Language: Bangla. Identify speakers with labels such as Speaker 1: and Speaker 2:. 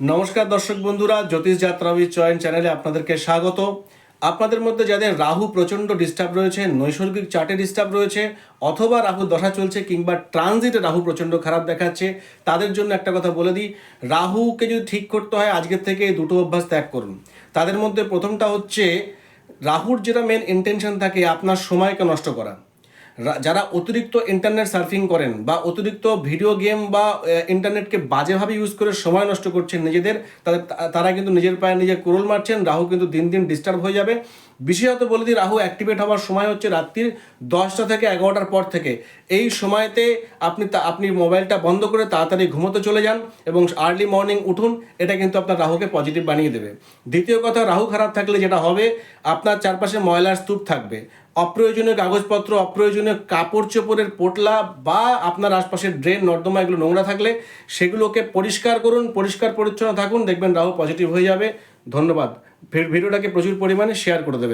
Speaker 1: নমস্কার দর্শক বন্ধুরা, জ্যোতিষ যাত্রাবি চয়ন চ্যানেলে আপনাদেরকে স্বাগত। আপনাদের মধ্যে যাদের রাহু প্রচণ্ড ডিস্টার্ব রয়েছে, নৈসর্গিক চার্টে ডিস্টার্ব রয়েছে, অথবা রাহু দশা চলছে কিংবা ট্রানজিটে রাহু প্রচণ্ড খারাপ দেখাচ্ছে, তাদের জন্য একটা কথা বলে দিই, রাহুকে যদি ঠিক করতে হয়, আজকের থেকে দুটো অভ্যাস ত্যাগ করুন। তাদের মধ্যে প্রথমটা হচ্ছে, রাহুর যেটা মেন ইন্টেনশন থাকে, আপনার সময়কে নষ্ট করা। যারা অতিরিক্ত ইন্টারনেট সার্ফিং করেন বা অতিরিক্ত ভিডিও গেম বা ইন্টারনেটকে বাজেভাবে ইউজ করে সময় নষ্ট করছেন নিজেদের, তাদের তারা কিন্তু নিজের পায়ে নিজে কুরল মারছেন, রাহু কিন্তু দিন দিন ডিস্টার্ব হয়ে যাবে। বিশেষত বলে দিই, রাহু অ্যাক্টিভেট হওয়ার সময় হচ্ছে রাত্রির দশটা থেকে এগারোটার পর থেকে। এই সময়তে আপনি তা- আপনি মোবাইলটা বন্ধ করে তাড়াতাড়ি ঘুমোতে চলে যান এবং আর্লি মর্নিং উঠুন, এটা কিন্তু আপনার রাহুকে পজিটিভ বানিয়ে দেবে। দ্বিতীয় কথা, রাহু খারাপ থাকলে যেটা হবে, আপনার চারপাশে ময়লার স্তূপ থাকবে। অপ্রয়োজনীয় কাগজপত্র, অপ্রয়োজনীয় কাপড় চোপড়ের পোটলা বা আপনার আশপাশের ড্রেন, নর্দমা, এগুলো নোংরা থাকলে সেগুলোকে পরিষ্কার করুন, পরিষ্কার পরিচ্ছন্ন থাকুন। দেখবেন রাহু পজিটিভ হয়ে যাবে। ধন্যবাদ। ভিডিওটাকে প্রচুর পরিমাণে শেয়ার করে দেবেন।